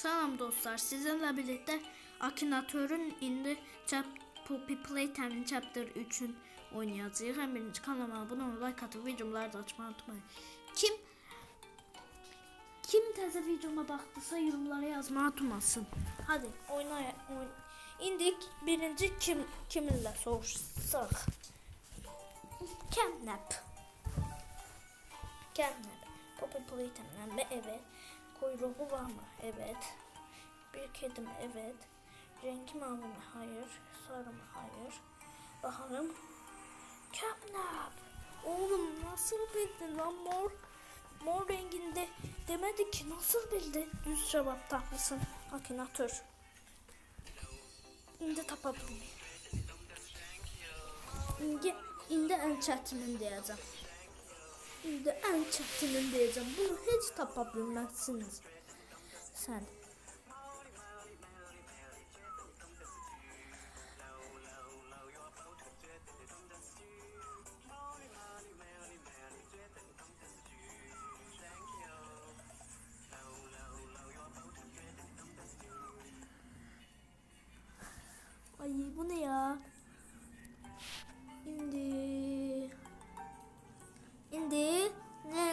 Salam dostlar, sizinle birlikte Akinator'un indi chap Poppy Playtime'in Chapter 3'ün oynayacağız. Hem birinci kanalıma abone olmayı, like atıp videoları da açmayı unutmayın. Kim kim təzə videoma baxdısa yorumlara yazmağı unutmasın. Hadi oynaya oyn. İndi birinci kim kiminlə soruşsaq? Kemnep. Kemnep. Poppy Playtime'den mi? Evet. Kuyruğu var mı? Evet. Bir kedi mi? Evet. Rengi mavi mi? Hayır. Sarı mı? Hayır. Bakalım. Kemnep. Oğlum nasıl bildin lan mor? Mor renginde demedi ki nasıl bildi? Düz cevap tatlısın. Akinator. İndi tapa bildim. İndi, indi en çətinin deyəcəm. İndi en çətinin deyəcəm. Bunu heç tapa bilməzsiniz. Sən. Ay bu ne ya?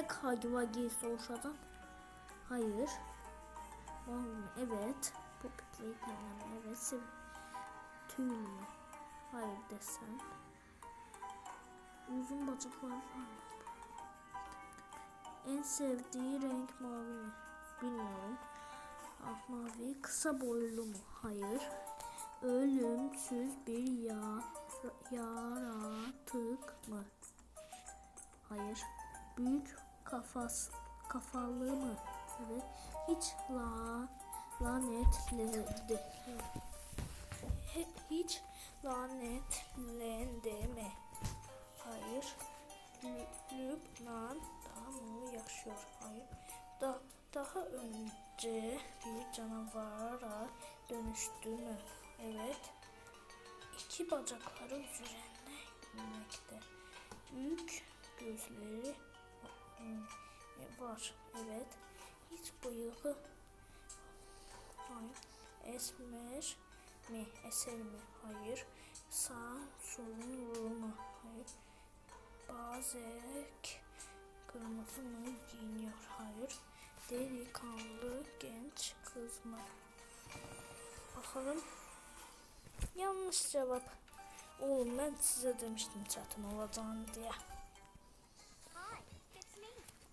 Ne kagi vagi soruşacağım? Hayır. Mı? Evet. Poppy Playtime evet. Sev Tüy mü? Hayır desem. Uzun bacaklar mı? En sevdiği renk mavi mi? Bilmiyorum. Ah mavi. Kısa boylu mu? Hayır. Ölümsüz bir ya yaratık mı? Hayır. Büyük kafas kafalı mı? Evet. Hiç la lanetlendi. Hiç lanetlendi mi? Hayır. Lü- Lübnan'da mı yaşıyor? Hayır. Da, daha önce bir canavara dönüştü mü? Evet. İki bacakları üzerinde inmekte. Büyük gözleri hmm, var. Evet. Hiç bıyığı Hayır. Esmer mi? Eser mi? Hayır. Sağ solun vurur mu? Hayır. Bazek kırmızı mı giyiniyor? Hayır. Delikanlı genç kız mı? Bakalım. Yanlış cevap. Oğlum ben size demiştim zaten olacağını diye.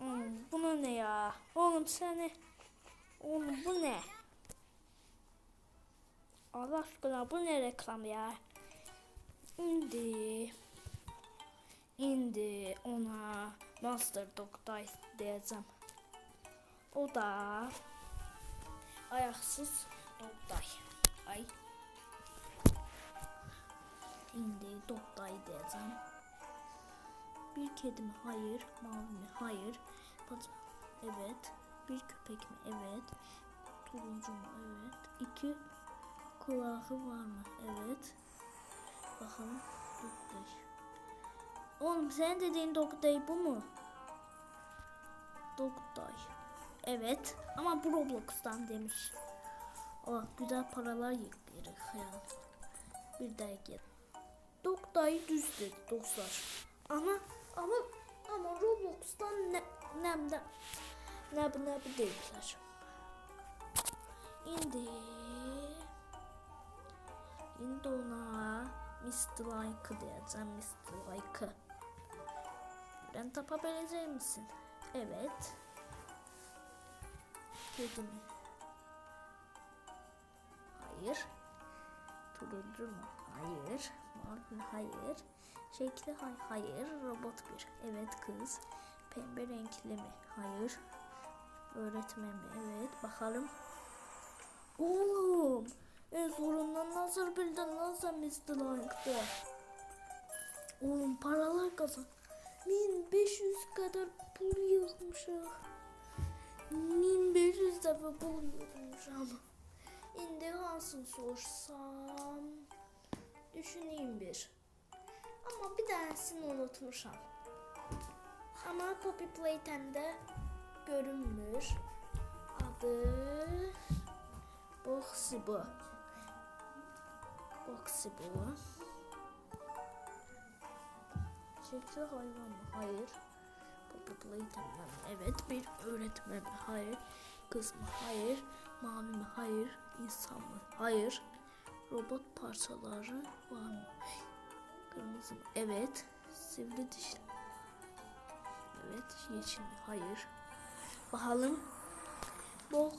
Hmm, bu ne ya? Oğlum seni... Oğlum bu ne? Allah aşkına bu ne reklam ya? İndi. İndi ona Master Dog Dice diyeceğim. O da ayaksız Dogday. Ay. İndi Dogday diyeceğim. Bir kedi mi? Hayır. Mavi mi? Hayır. Bat evet. Bir köpek mi? Evet. Turuncu mu? Evet. İki kulağı var mı? Evet. Bakalım. Dogday. Oğlum sen dediğin Dogday bu mu? Dogday. Evet. Ama bu Roblox'tan demiş. Oh güzel paralar yıkıyoruz. Bir gel. Dogday düz dedi dostlar. Ama ama ama Roblox'tan ne ne ne bu ne bu değiller. İndi. İndi ona Mr. Like'ı diyeceğim Mr. Like'ı. Ben tapabilecek misin? Evet. Kedi mi? Hayır. Turuncu mu? Hayır. Mavi? Hayır. Şekli hay hayır. Robot bir. Evet kız. Pembe renkli mi? Hayır. Öğretmen mi? Evet. Bakalım. Oğlum. En zorundan nasıl bildin lan sen Mr. Like'da? Oğlum paralar kazan. 1500 kadar pul yığmışım. 1500 defa pul yığmışım. İndi hansını sorsam düşüneyim bir. Ama bir tanesini unutmuşam. Ama Poppy Playtime'de görünmür. Adı Boxy bu. Boxy hayvan mı? Hayır. Bu bir playtime mi? Evet. Bir öğretmen? Hayır. Kız mı? Hayır. Mavi mi? Hayır. İnsan mı? Hayır. Robot parçaları var mı? Kırmızı mı? Evet. Sivri dişli. Evet. Yeşil mi? Hayır. Bakalım. Bu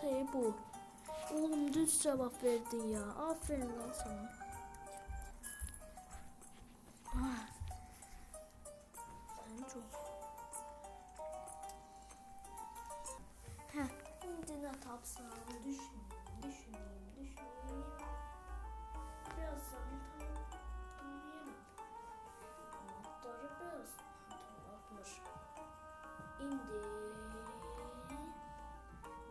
şey bu. Oğlum düz cevap verdin ya. Aferin lan sana. Tapsam düşüneyim, düşüneyim, düşüneyim. Birazdan tanıyamam. Anahtarı biraz tanıtmış. Indi.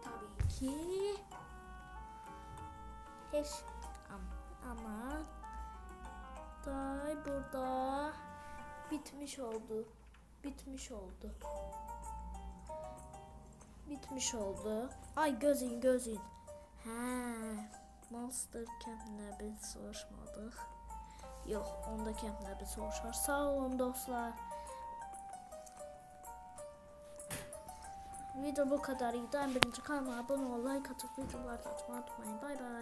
Tabii ki. Hiç am- ama day burada bitmiş oldu. Bitmiş oldu. Bitmiş oldu. Ay gözün gözün. He. Monster Camp'le biz soruşmadık. Yok onda Camp'le biz soruşar. Sağ olun dostlar. Video bu kadar. Ben birinci kanalıma abone ol, like atıp videolar atmayı unutmayın. Bay bay.